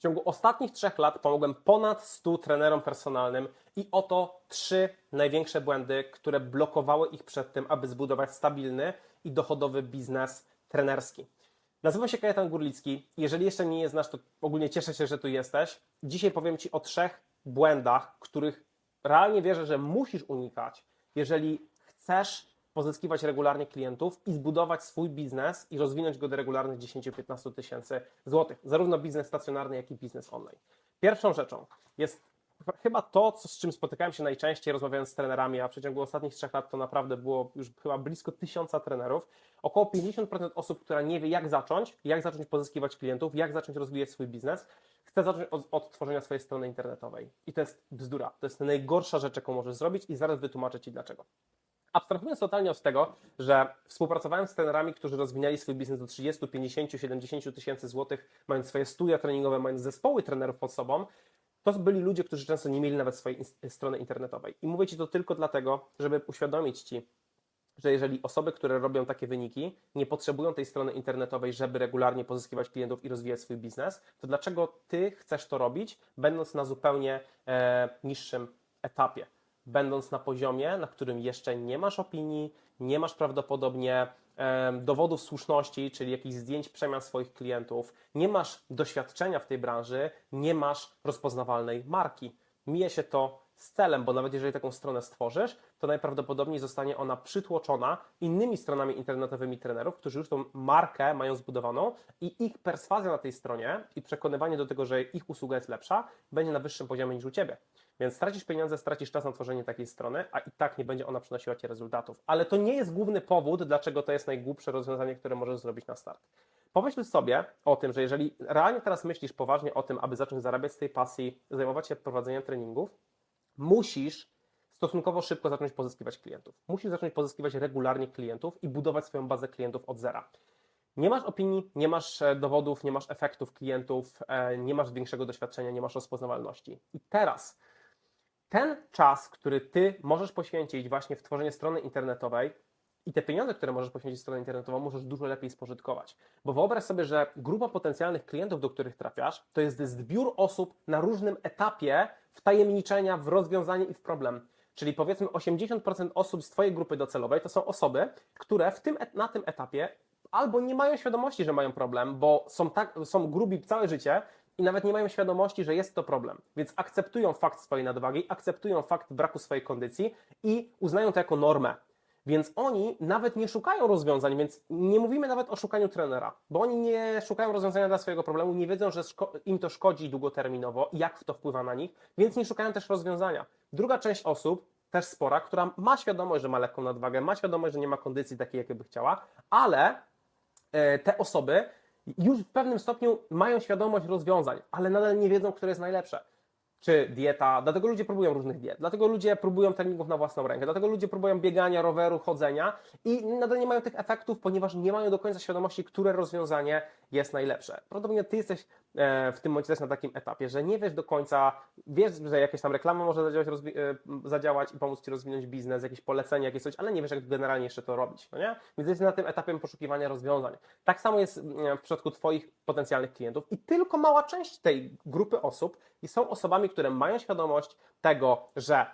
ciągu ostatnich trzech lat pomogłem ponad 100 trenerom personalnym i oto trzy największe błędy, które blokowały ich przed tym, aby zbudować stabilny i dochodowy biznes trenerski. Nazywam się Kajetan Gurlicki. Jeżeli jeszcze mnie nie znasz, to ogólnie cieszę się, że tu jesteś. Dzisiaj powiem Ci o trzech błędach, których realnie wierzę, że musisz unikać, jeżeli chcesz pozyskiwać regularnie klientów i zbudować swój biznes i rozwinąć go do regularnych 10-15 tysięcy złotych. Zarówno biznes stacjonarny, jak i biznes online. Pierwszą rzeczą jest chyba to, co, z czym spotykałem się najczęściej rozmawiając z trenerami, a w przeciągu ostatnich trzech lat to naprawdę było już chyba blisko tysiąca trenerów. Około 50% osób, która nie wie jak zacząć, jak zacząć pozyskiwać klientów, jak zacząć rozwijać swój biznes, chce zacząć od, od tworzenia swojej strony internetowej. I to jest bzdura. To jest najgorsza rzecz, jaką możesz zrobić i zaraz wytłumaczę Ci dlaczego. Abstrahując totalnie od tego, że współpracowałem z trenerami, którzy rozwinęli swój biznes do 30, 50, 70 tysięcy złotych, mając swoje studia treningowe, mając zespoły trenerów pod sobą, to byli ludzie, którzy często nie mieli nawet swojej strony internetowej. I mówię Ci to tylko dlatego, żeby uświadomić Ci, że jeżeli osoby, które robią takie wyniki, nie potrzebują tej strony internetowej, żeby regularnie pozyskiwać klientów i rozwijać swój biznes, to dlaczego Ty chcesz to robić, będąc na zupełnie e, niższym etapie? Będąc na poziomie, na którym jeszcze nie masz opinii, nie masz prawdopodobnie dowodów słuszności, czyli jakichś zdjęć przemian swoich klientów, nie masz doświadczenia w tej branży, nie masz rozpoznawalnej marki. Mije się to z celem, bo nawet jeżeli taką stronę stworzysz, to najprawdopodobniej zostanie ona przytłoczona innymi stronami internetowymi trenerów, którzy już tą markę mają zbudowaną i ich perswazja na tej stronie i przekonywanie do tego, że ich usługa jest lepsza, będzie na wyższym poziomie niż u Ciebie. Więc stracisz pieniądze, stracisz czas na tworzenie takiej strony, a i tak nie będzie ona przynosiła Ci rezultatów. Ale to nie jest główny powód, dlaczego to jest najgłupsze rozwiązanie, które możesz zrobić na start. Pomyśl sobie o tym, że jeżeli realnie teraz myślisz poważnie o tym, aby zacząć zarabiać z tej pasji, zajmować się prowadzeniem treningów, musisz stosunkowo szybko zacząć pozyskiwać klientów. Musisz zacząć pozyskiwać regularnie klientów i budować swoją bazę klientów od zera. Nie masz opinii, nie masz e, dowodów, nie masz efektów klientów, e, nie masz większego doświadczenia, nie masz rozpoznawalności. I teraz ten czas, który ty możesz poświęcić właśnie w tworzenie strony internetowej i te pieniądze, które możesz poświęcić w stronę internetową, możesz dużo lepiej spożytkować. Bo wyobraź sobie, że grupa potencjalnych klientów, do których trafiasz, to jest zbiór osób na różnym etapie wtajemniczenia w rozwiązanie i w problem. Czyli powiedzmy 80% osób z Twojej grupy docelowej to są osoby, które w tym, na tym etapie albo nie mają świadomości, że mają problem, bo są, tak, są grubi całe życie i nawet nie mają świadomości, że jest to problem. Więc akceptują fakt swojej nadwagi, akceptują fakt braku swojej kondycji i uznają to jako normę. Więc oni nawet nie szukają rozwiązań, więc nie mówimy nawet o szukaniu trenera, bo oni nie szukają rozwiązania dla swojego problemu, nie wiedzą, że im to szkodzi długoterminowo jak to wpływa na nich, więc nie szukają też rozwiązania. Druga część osób, też spora, która ma świadomość, że ma lekką nadwagę, ma świadomość, że nie ma kondycji takiej, jakiej by chciała, ale e, te osoby już w pewnym stopniu mają świadomość rozwiązań, ale nadal nie wiedzą, które jest najlepsze. Czy dieta, dlatego ludzie próbują różnych diet, dlatego ludzie próbują treningów na własną rękę, dlatego ludzie próbują biegania, roweru, chodzenia i nadal nie mają tych efektów, ponieważ nie mają do końca świadomości, które rozwiązanie jest najlepsze. Prawdopodobnie ty jesteś e, w tym momencie też na takim etapie, że nie wiesz do końca, wiesz, że jakaś tam reklama może zadziałać, e, zadziałać i pomóc ci rozwinąć biznes, jakieś polecenie, jakieś coś, ale nie wiesz, jak generalnie jeszcze to robić, no nie? Więc jesteś na tym etapie poszukiwania rozwiązań. Tak samo jest w przypadku Twoich potencjalnych klientów i tylko mała część tej grupy osób są osobami, które mają świadomość tego, że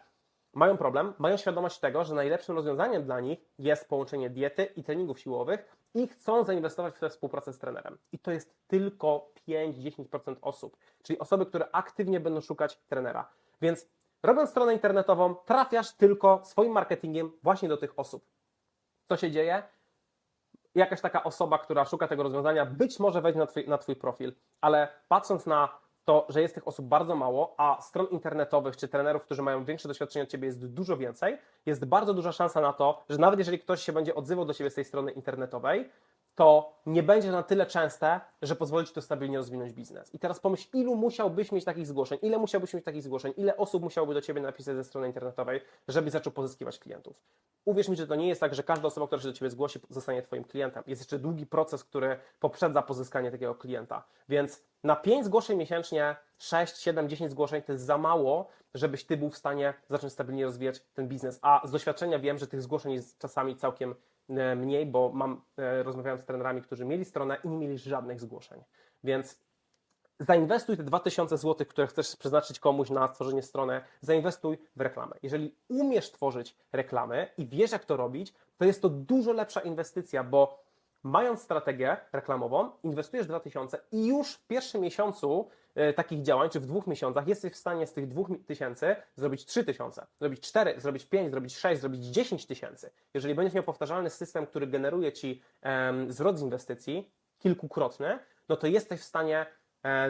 mają problem, mają świadomość tego, że najlepszym rozwiązaniem dla nich jest połączenie diety i treningów siłowych i chcą zainwestować w tę współpracę z trenerem. I to jest tylko 5-10% osób, czyli osoby, które aktywnie będą szukać trenera. Więc robiąc stronę internetową, trafiasz tylko swoim marketingiem właśnie do tych osób. Co się dzieje? Jakaś taka osoba, która szuka tego rozwiązania, być może wejdzie na twój, na twój profil, ale patrząc na to, że jest tych osób bardzo mało, a stron internetowych czy trenerów, którzy mają większe doświadczenie od ciebie jest dużo więcej, jest bardzo duża szansa na to, że nawet jeżeli ktoś się będzie odzywał do ciebie z tej strony internetowej, to nie będzie na tyle częste, że pozwoli ci to stabilnie rozwinąć biznes. I teraz pomyśl, ilu musiałbyś mieć takich zgłoszeń, ile musiałbyś mieć takich zgłoszeń, ile osób musiałoby do ciebie napisać ze strony internetowej, żeby zaczął pozyskiwać klientów. Uwierz mi, że to nie jest tak, że każda osoba, która się do ciebie zgłosi, zostanie twoim klientem. Jest jeszcze długi proces, który poprzedza pozyskanie takiego klienta. Więc na 5 zgłoszeń miesięcznie, 6, 7, 10 zgłoszeń to jest za mało, żebyś ty był w stanie zacząć stabilnie rozwijać ten biznes. A z doświadczenia wiem, że tych zgłoszeń jest czasami całkiem e, mniej, bo mam, e, rozmawiałem z trenerami, którzy mieli stronę i nie mieli żadnych zgłoszeń. Więc zainwestuj te 2000 zł, które chcesz przeznaczyć komuś na stworzenie strony, zainwestuj w reklamę. Jeżeli umiesz tworzyć reklamy i wiesz, jak to robić, to jest to dużo lepsza inwestycja, bo mając strategię reklamową, inwestujesz 2000 i już w pierwszym miesiącu e, takich działań, czy w dwóch miesiącach, jesteś w stanie z tych 2000 zrobić 3000, zrobić 4, zrobić 5, zrobić 6, zrobić 10 tysięcy. Jeżeli będziesz miał powtarzalny system, który generuje ci em, zwrot z inwestycji, kilkukrotny, no to jesteś w stanie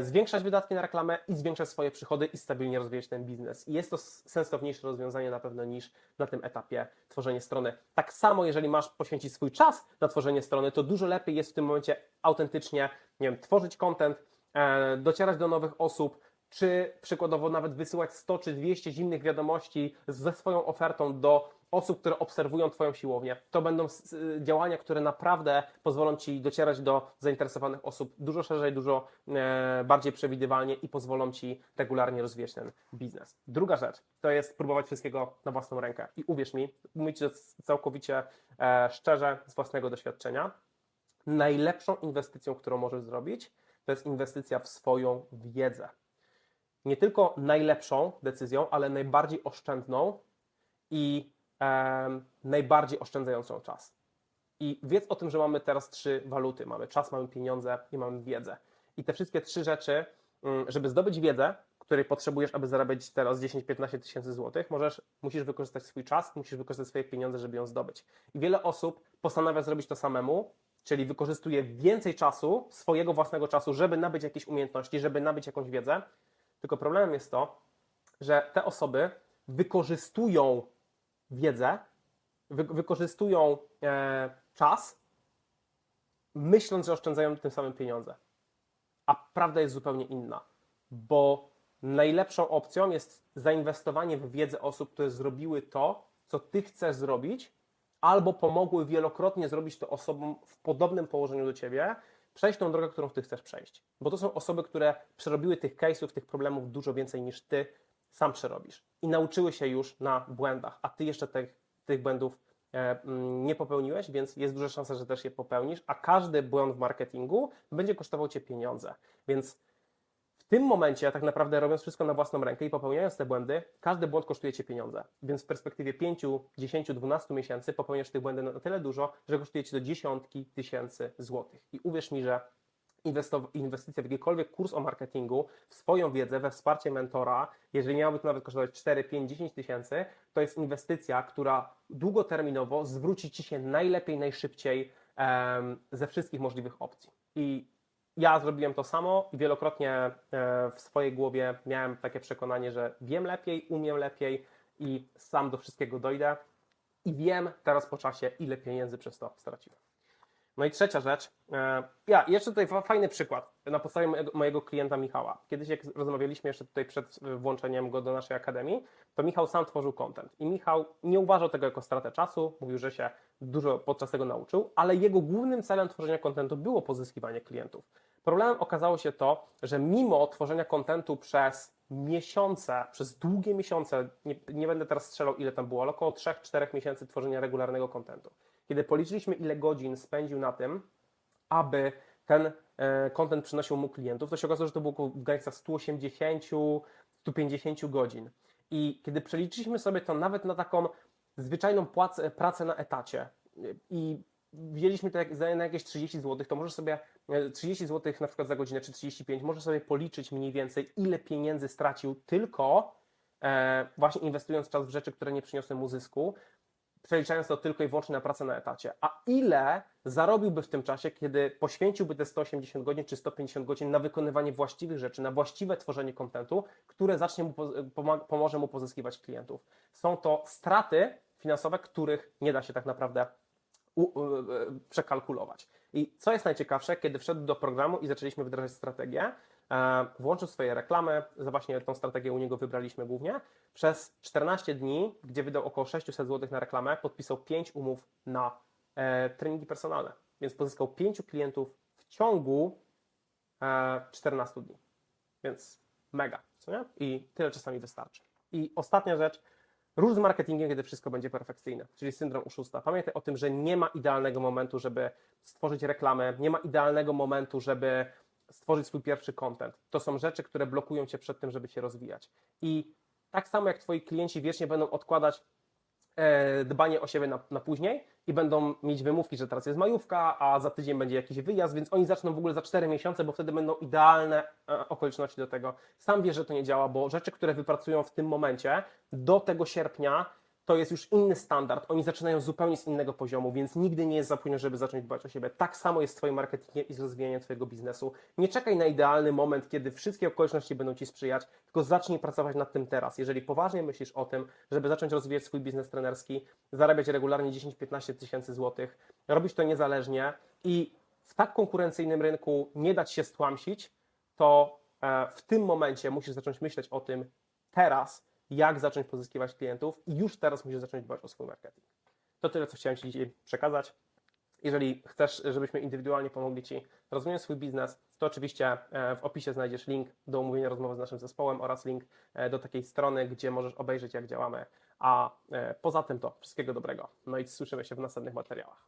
zwiększać wydatki na reklamę i zwiększać swoje przychody i stabilnie rozwijać ten biznes. I jest to sensowniejsze rozwiązanie na pewno niż na tym etapie tworzenie strony. Tak samo, jeżeli masz poświęcić swój czas na tworzenie strony, to dużo lepiej jest w tym momencie autentycznie, nie wiem, tworzyć content, e, docierać do nowych osób, czy przykładowo nawet wysyłać 100 czy 200 zimnych wiadomości ze swoją ofertą do osób, które obserwują Twoją siłownię. To będą działania, które naprawdę pozwolą Ci docierać do zainteresowanych osób dużo szerzej, dużo e, bardziej przewidywalnie i pozwolą Ci regularnie rozwijać ten biznes. Druga rzecz to jest próbować wszystkiego na własną rękę. I uwierz mi, mówię Ci to całkowicie e, szczerze z własnego doświadczenia, najlepszą inwestycją, którą możesz zrobić, to jest inwestycja w swoją wiedzę. Nie tylko najlepszą decyzją, ale najbardziej oszczędną i najbardziej oszczędzającą czas. I wiedz o tym, że mamy teraz trzy waluty: mamy czas, mamy pieniądze i mamy wiedzę. I te wszystkie trzy rzeczy, mm, żeby zdobyć wiedzę, której potrzebujesz, aby zarabiać teraz 10-15 tysięcy złotych, możesz, musisz wykorzystać swój czas, musisz wykorzystać swoje pieniądze, żeby ją zdobyć. I wiele osób postanawia zrobić to samemu, czyli wykorzystuje więcej czasu, swojego własnego czasu, żeby nabyć jakieś umiejętności, żeby nabyć jakąś wiedzę. Tylko problemem jest to, że te osoby wykorzystują wiedzę, wy, wykorzystują e, czas, myśląc, że oszczędzają tym samym pieniądze. A prawda jest zupełnie inna, bo najlepszą opcją jest zainwestowanie w wiedzę osób, które zrobiły to, co ty chcesz zrobić, albo pomogły wielokrotnie zrobić to osobom w podobnym położeniu do ciebie, przejść tą drogę, którą ty chcesz przejść. Bo to są osoby, które przerobiły tych case'ów, tych problemów dużo więcej niż ty sam przerobisz. I nauczyły się już na błędach, a ty jeszcze tych, tych błędów e, mm, nie popełniłeś, więc jest duża szansa, że też je popełnisz, a każdy błąd w marketingu będzie kosztował cię pieniądze. Więc w tym momencie, tak naprawdę robiąc wszystko na własną rękę i popełniając te błędy, każdy błąd kosztuje cię pieniądze. Więc w perspektywie 5, 10, 12 miesięcy popełniasz tych błędów na tyle dużo, że kosztuje cię to dziesiątki tysięcy złotych. I uwierz mi, że inwestycja w jakikolwiek kurs o marketingu, w swoją wiedzę, we wsparcie mentora, jeżeli miałoby to nawet kosztować 4, 5, 10 tysięcy, to jest inwestycja, która długoterminowo zwróci Ci się najlepiej, najszybciej em, ze wszystkich możliwych opcji. I ja zrobiłem to samo i wielokrotnie e, w swojej głowie miałem takie przekonanie, że wiem lepiej, umiem lepiej i sam do wszystkiego dojdę. I wiem teraz po czasie, ile pieniędzy przez to straciłem. No i trzecia rzecz. e, Ja, jeszcze tutaj fa- fajny przykład na podstawie mojego, klienta Michała. Kiedyś, jak rozmawialiśmy jeszcze tutaj przed włączeniem go do naszej akademii, to Michał sam tworzył content. I Michał nie uważał tego jako stratę czasu, mówił, że się dużo podczas tego nauczył, ale jego głównym celem tworzenia contentu było pozyskiwanie klientów. Problemem okazało się to, że mimo tworzenia kontentu przez miesiące, przez długie miesiące, nie, nie będę teraz strzelał ile tam było, ale około 3-4 miesięcy tworzenia regularnego kontentu. Kiedy policzyliśmy ile godzin spędził na tym, aby ten e, content przynosił mu klientów, to się okazało, że to było w granicach 180-150 godzin. I kiedy przeliczyliśmy sobie to nawet na taką zwyczajną płacę, pracę na etacie i wzięliśmy to na jakieś 30 zł, to możesz sobie e, 30 zł na przykład za godzinę czy 35, możesz sobie policzyć mniej więcej, ile pieniędzy stracił tylko e, właśnie inwestując czas w rzeczy, które nie przyniosły mu zysku, przeliczając to tylko i wyłącznie na pracę na etacie. A ile zarobiłby w tym czasie, kiedy poświęciłby te 180 godzin czy 150 godzin na wykonywanie właściwych rzeczy, na właściwe tworzenie kontentu, które zacznie mu, pomoże mu pozyskiwać klientów. Są to straty finansowe, których nie da się tak naprawdę e, przekalkulować. I co jest najciekawsze, kiedy wszedł do programu i zaczęliśmy wdrażać strategię, włączył swoje reklamy, za właśnie tą strategię u niego wybraliśmy głównie. Przez 14 dni, gdzie wydał około 600 zł na reklamę, podpisał 5 umów na e, treningi personalne, więc pozyskał 5 klientów w ciągu e, 14 dni. Więc mega, co nie? I tyle czasami wystarczy. I ostatnia rzecz, Róż z marketingiem, kiedy wszystko będzie perfekcyjne, czyli syndrom oszusta. Pamiętaj o tym, że nie ma idealnego momentu, żeby stworzyć reklamę, nie ma idealnego momentu, żeby stworzyć swój pierwszy content. To są rzeczy, które blokują cię przed tym, żeby się rozwijać. I tak samo jak twoi klienci wiecznie będą odkładać e, dbanie o siebie na, na później i będą mieć wymówki, że teraz jest majówka, a za tydzień będzie jakiś wyjazd, więc oni zaczną w ogóle za 4 miesiące, bo wtedy będą idealne e, okoliczności do tego. Sam wiesz, że to nie działa, bo rzeczy, które wypracują w tym momencie do tego sierpnia, to jest już inny standard. Oni zaczynają zupełnie z innego poziomu, więc nigdy nie jest za późno, żeby zacząć dbać o siebie. Tak samo jest z Twoim marketingiem i z rozwijaniem Twojego biznesu. Nie czekaj na idealny moment, kiedy wszystkie okoliczności będą Ci sprzyjać, tylko zacznij pracować nad tym teraz. Jeżeli poważnie myślisz o tym, żeby zacząć rozwijać swój biznes trenerski, zarabiać regularnie 10-15 tysięcy złotych, robić to niezależnie i w tak konkurencyjnym rynku nie dać się stłamsić, to e, w tym momencie musisz zacząć myśleć o tym teraz, jak zacząć pozyskiwać klientów i już teraz musisz zacząć dbać o swój marketing. To tyle, co chciałem Ci dzisiaj przekazać. Jeżeli chcesz, żebyśmy indywidualnie pomogli Ci rozwijać swój biznes, to oczywiście e, w opisie znajdziesz link do umówienia rozmowy z naszym zespołem oraz link e, do takiej strony, gdzie możesz obejrzeć, jak działamy. A e, poza tym to wszystkiego dobrego. No i słyszymy się w następnych materiałach.